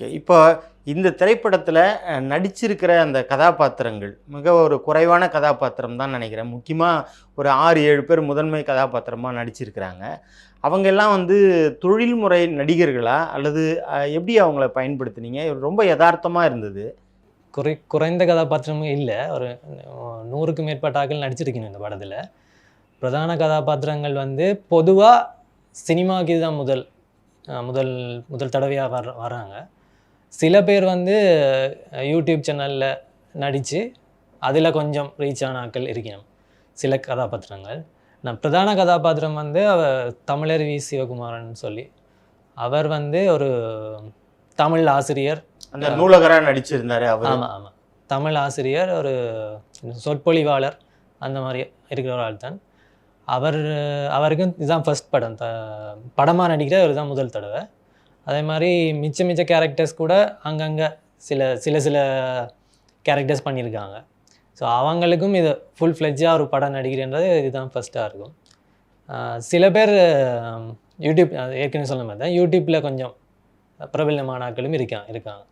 Okay. இப்போ இந்த திரைப்படத்தில் நடிச்சிருக்கிற அந்த கதாபாத்திரங்கள் மிக ஒரு குறைவான கதாபாத்திரம் தான் நினைக்கிறேன். முக்கியமாக ஒரு ஆறு ஏழு பேர் முதன்மை கதாபாத்திரமாக நடிச்சிருக்கிறாங்க. அவங்க எல்லாம் வந்து தொழில்முறை நடிகர்களா? அல்லது எப்படி அவங்கள பயன்படுத்துனீங்க? ரொம்ப யதார்த்தமாக இருந்தது. குறை குறைந்த கதாபாத்திரமும் இல்லை. ஒரு நூறுக்கு நூறுக்கும் மேற்பட்ட ஆக்கள் நடிச்சிருக்கணும் இந்த படத்தில். பிரதான கதாபாத்திரங்கள் வந்து பொதுவாக சினிமாவுக்கு தான் முதல் முதல் முதல் தடவையாக வர வராங்க சில பேர் வந்து யூடியூப் சேனலில் நடித்து அதில் கொஞ்சம் ரீச் ஆன ஆட்கள் இருக்கணும் சில கதாபாத்திரங்கள். நான் பிரதான கதாபாத்திரம் வந்து அவ தமிழர் வி. சிவகுமாரன் சொல்லி. அவர் வந்து ஒரு தமிழ் ஆசிரியர். அந்த நூலகராக நடிச்சிருந்தாரு அவர். ஆமாம் ஆமாம் தமிழ் ஆசிரியர் ஒரு சொற்பொழிவாளர் அந்த மாதிரி இருக்கிற ஒரு ஆள் தான் அவர் அவருக்கும் இதுதான் ஃபர்ஸ்ட் படம். த படமாக நடிக்கிற இவர் தான் முதல் தடவை. அதே மாதிரி மிச்ச மிச்ச கேரக்டர்ஸ் கூட அங்கங்கே சில சில சில கேரக்டர்ஸ் பண்ணியிருக்காங்க ஸோ அவங்களுக்கும் இது ஃபுல் ஃப்ளெஜ்ஜாக ஒரு படம் நடிக்கிறேன்றது இதுதான் ஃபஸ்ட்டாக இருக்கும். சில பேர் யூடியூப் அது ஏற்கனவே சொன்ன மாதிரி தான் யூடியூப்பில் கொஞ்சம் பிரபலமான ஆட்களும் இருக்காங்க இருக்காங்க.